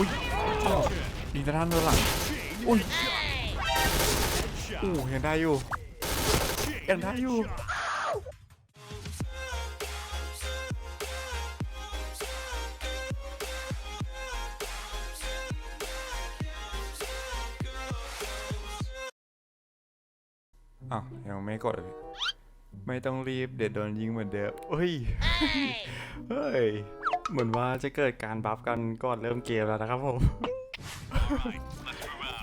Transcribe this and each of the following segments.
อุ้ยอ้าวยิงด้านด้านหลังอุ้ยอู้ยังได้อยู่ยังได้อยู่อ้าวยังไม่กดเลยพี่ไม่ต้องรีบเด็ดโดนยิงเหมือนเดิมเฮ้ย เฮ้ย เหมือนว่าจะเกิดการบัฟกันก่อนเริ่มเกมแล้วนะครับผม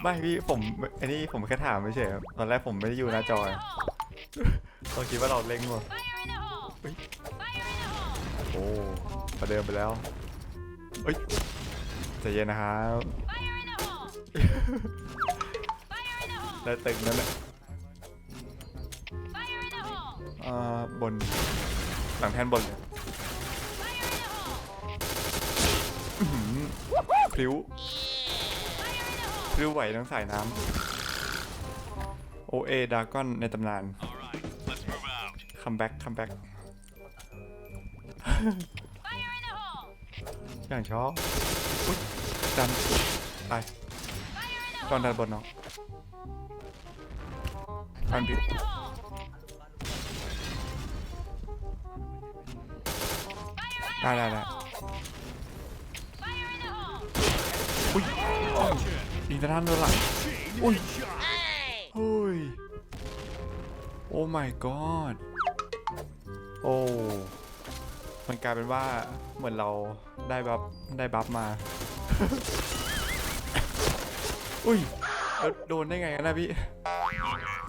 ไม่พี่ผมอันนี้ผมแค่ถามไม่เฉยครับตอนแรกผมไม่ได้อยู่หน้าจอเราคิดว่าเราเล่งว่ะโอ้ประเดิมไปแล้วเฮ้ยใจเย็นนะครับได้ตึงนั่นแหละอ่าบนหลังแท่นบนเลย พลิ้วริ้วไหวทั้งสายน้ำโอเอดากอนในตำนานคัมแบ็กคัมแบ็กอย่างชอบอุ๊ยดันไปตอนดันบนเนาะดันผิดได้ได้ได้ อุ้ยอ้าวยิงด้านด้านหลังอุ้ยเฮ้ยโอ้ my god โอ้ มันกลายเป็นว่าเหมือนเราได้บัฟได้บัฟมา อุ้ยแล้วโดนได้ไงกันนะพี่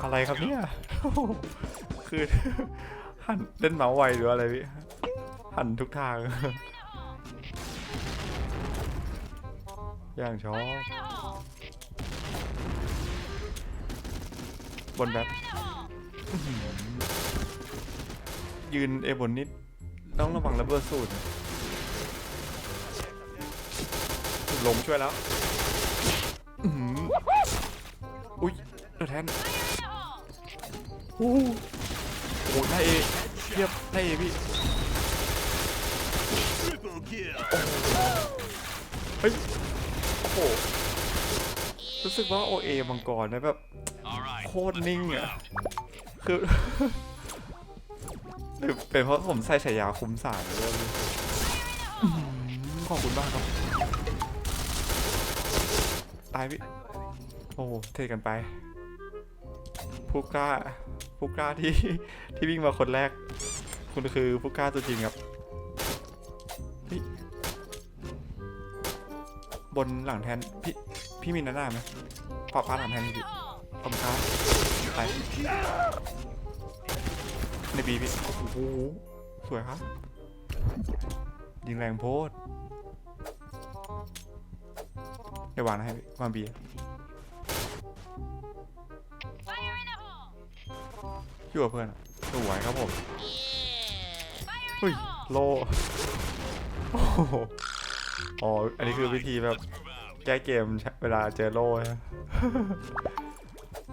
อะไรครับเนี่ย คือหันเล่นเมาไวหรืออะไรพี่ หันทุกทาง อย่างชอบ บนแบบอื้อหือยืนเอบนนิด ต้องระวังระเบิดสูตรลงช่วยแล้วอื้อหืออุ้ยเออแทนโอ้โหโอ้โหได้เอเทียบได้เอพี่เฮ้ยโอ้โหรู้สึกว่าโอเอมังกรนะแบบโคตรนิ่งอะคือหรือเป็นเพราะผมใส่ฉายาคุ้มสารเลยอื้อหือขอบคุณมากครับ ตายพี่โอ้โหเทกันไป ผู้กล้า ผู้กล้าที่ที่วิ่งมาคนแรก คุณคือผู้กล้าตัวจริงครับ บนหลังแทน พี่พี่มีหน้าหน้าไหมปอบฟ้าหลังแทนพี่ขอบคุณครับไปในบีพี่โอ้โหสวยครับยิงแรงโพดเดี๋ยววางนะให้วางบีอยู่กับเพื่อนสวยครับผมเฮ้ยโลโอ้โห อ๋อ อันนี้คือวิธีแบบแก้เกมเวลาเจอโล่นะ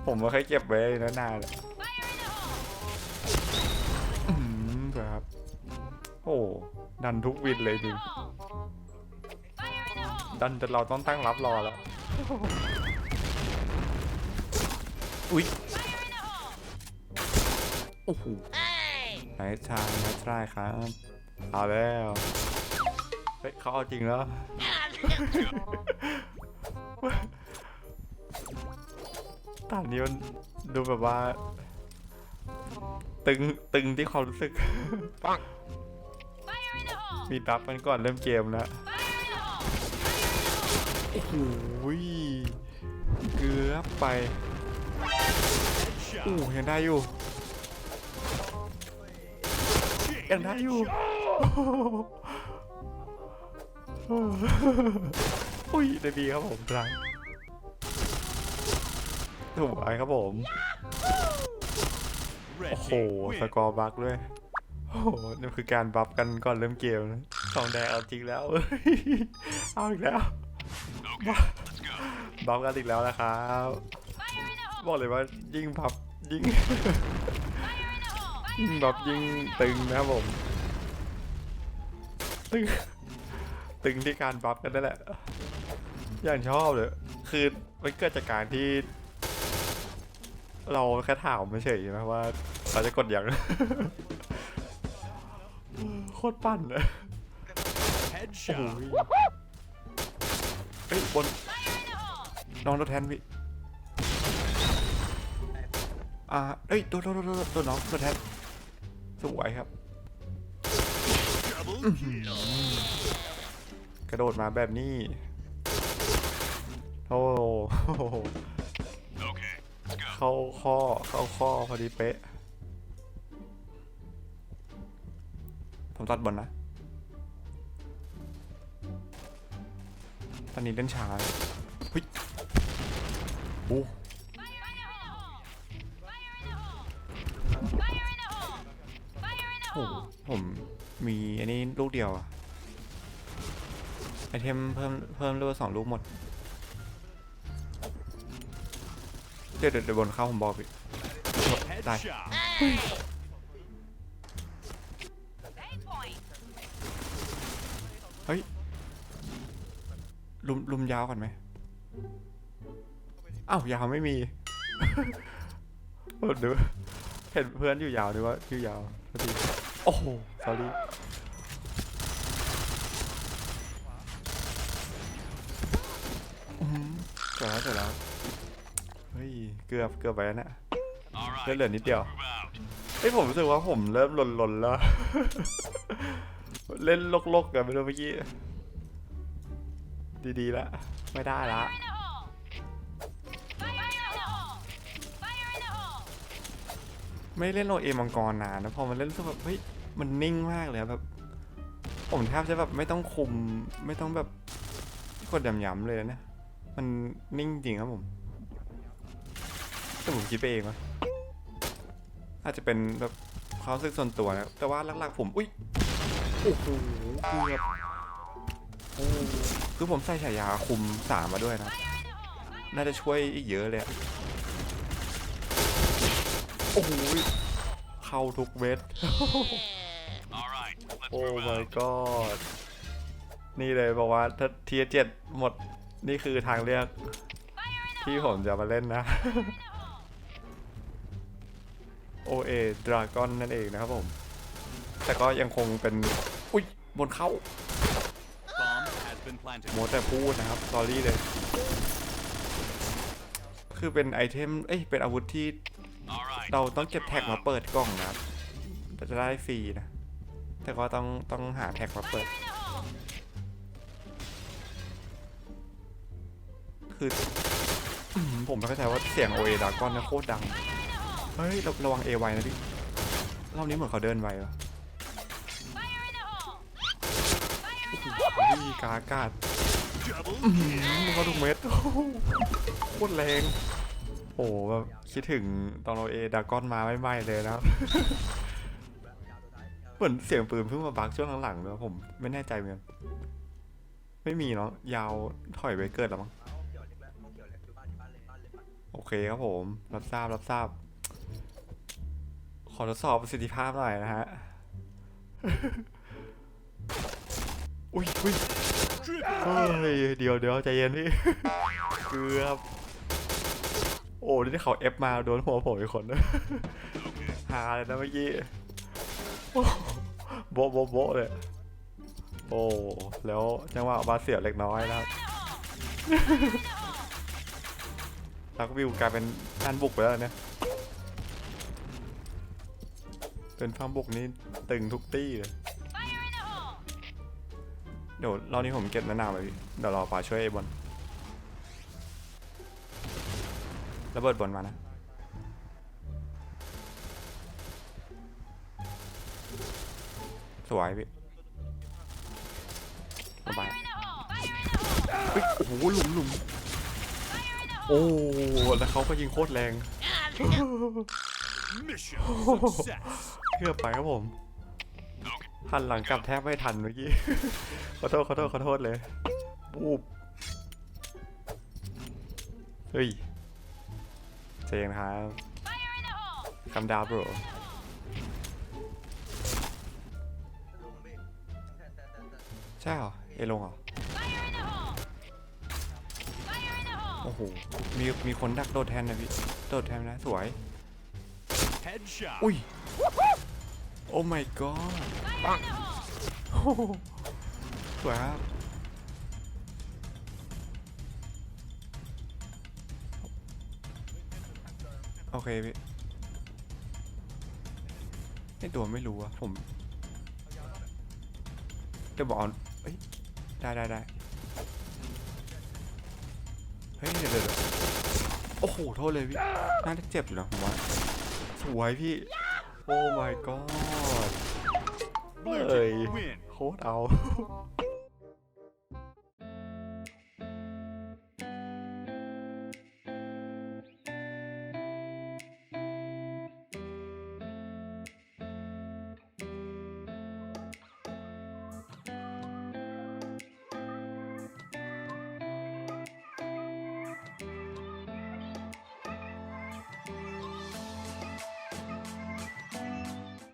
ผมไม่เคยเก็บไว้นานๆเลยอืมสวยครับ โอ้ดันทุกวินเลยจริงดันจนเราต้องตั้งรับรอแล้ว อุ๊ยโอ้โหไหนทางไหนทรายครับ เอาแล้วเฮ้ยเขาเอาจริงแล้ว ตอนนี้มันดูแบบว่า ตึงตึงที่ความรู้สึก ปังมีบัฟกันก่อนเริ่มเกมแล้วโอ้โหเกือบไปอู้ยังได้อยู่ ยังได้อยู่ อุ้ยได้ดีครับผมครั้งถูกไว้ครับผม โอ้โห สกอร์บักด้วย โอ้โหนี่คือการบัฟกันก่อนเริ่มเกมนะสองแดงเอาจริงแล้ว เอ้ยเอาอีกแล้วบัฟบัฟกันอีกแล้วนะครับ บอกเลยว่ายิ่งบัฟยิ่งยิ่งบัฟยิ่งตึงนะครับผม ตึง ตึงที่การบัฟกันนั่นแหละ อย่างชอบเลย คือมันเกิดจากการที่ เราแค่ถามไม่เฉยใช่ไหมว่าเราจะกดอย่างโคตรปั่นเลยโอ้โหเฮ้ยบนน้องตัวแทนพี่อ่าเอ้ยตัวตัวตัวตัวตัวน้องตัวแทนสวยครับ กระโดดมาแบบนี้โอ้โหเข้าข้อเข้าข้อพอดีเป๊ะ ผมตัดบนนะ ตอนนี้เล่นช้าเฮ้ยโอ้โหผม มีอันนี้ลูกเดียวอะ ไอเทมเพิ่มเพิ่มลูกสองลูกหมด เดี๋ยวเดี๋ยวบนเข้าผมบอกพี่ได้เฮ้ย ลุมลุมยาวก่อนไหมอ้าวยาวไม่มีเออดูเห็นเพื่อนอยู่ยาวนึกว่าอยู่ยาวโอ้โห sorry อื้อหือ เกิดแล้วเกิดแล้วเฮ้ยเกือบเกือบไปแล้วเนะเหลือเหลือนิดเดียวเฮ้ยผมรู้สึกว่าผมเริ่มหล่นๆแล้ว เล่นลกๆกันไปเลยเมื่อกี้ ดีๆแล้วไม่ได้ละไม่เล่นโอเอมังกรนานนะพอมันเล่นรู้สึกแบบเฮ้ยมันนิ่งมากเลยอะแบบ ผมแทบจะแบบไม่ต้องคุมไม่ต้องแบบกดย้ำๆเลยนะเนี่ย มันนิ่งจริงครับผมแต่ผมคิดไปเองวะอาจจะเป็นแบบความรู้สึกส่วนตัวนะแต่ว่าหลักๆผมอุ้ยโอ้โหเกือบโอ้คือผมใส่ฉายาคุมสามมาด้วยนะ น่าจะช่วยอีกเยอะเลยอะโอ้โหเข้าทุกเวทโอ้ my god นี่เลยบอกว่าถ้าเทียเจ็ดหมด นี่คือทางเลือกที่ผมจะมาเล่นนะโอเอดราก้อนนั่นเองนะครับผม แต่ก็ยังคงเป็น อุ้ย บนเข้าโมแต่พูดนะครับสอรี่เลย คือเป็นไอเทม เอ้ย เป็นอาวุธที่ เราต้องเก็บแท็กมาเปิดกล่องนะครับเราจะได้ฟรีนะ แต่ก็ต้องต้องหาแท็กมาเปิด คือ ผมไม่เข้าใจว่าเสียงโอเอดากอนนี่ยโคตรดัง เฮ้ยระระวังเอไวนะพี่รอบนี้เหมือนเขาเดินไววะโอ้โหกากาศอื้อหือเขาทุกเม็ดโคตรแรงโอ้โหแบบคิดถึงตอนโอเอดากอนมาไม่ไหมเลยนะครับเหมือนเสียงปืนเพิ่งมาบักช่วงหลังๆเลยผมไม่แน่ใจเหมือนกันไม่มีเนาะยาวถอยไปเกิดแล้วมั้ง เคครับผม รับทราบรับทราบ ขอทดสอบประสิทธิภาพหน่อยนะฮะ อุ้ยอุ้ยเฮ้ยเดี๋ยวเดี๋ยวใจเย็นพี่เกือบโอ้นี่เขาเอฟมาโดนหัวผมอีกคนฮาเลยนะเมื่อกี้โบโบโบเลยโอ้แล้วจังหวะบาเสียเล็กน้อยนะครับ ล้วก็วิวกลายเป็นท่านบุกไปแล้วเนี่ยเป็นฟาร์มบุกนี่ตึงทุกตี้เลย เดี๋ยวรอบนี้ผมเก็บมะนาวไปพี่เดี๋ยวรอป่าช่วยไอ้บอลระเบิดบอลมานะสวยพี่สบายเฮ้ยโอ้โหหลุมหลุม โอ้แล้วเขาก็ยิงโคตรแรง Mission success. เกือบไปครับผมหันหลังกลับแทบไม่ทันเมื่อกี้ ขอโทษขอโทษขอโทษเลยปูบเฮ้ยเจงครับคำดาวโบรใช่เหรอ เอลงเหรอ โอ้โห มีมีคนดักโดดแทนนะพี่ โดดแทนนะสวย Headshot. อุ้ย โอ้ my god ปังโอ้โหสวยครับโอเคพี่ไอตัวไม่รู้อะผม จะบอกเอาเอ้ยได้ได้ได้ เฮ้ยเดี๋ยวเดี๋ยวเดี๋ยวโอ้โหโทษเลยพี่น่าจะเจ็บอยู่นะผมว่าสวยพี่ โอ้ my god เฮ้ยโคตรเอา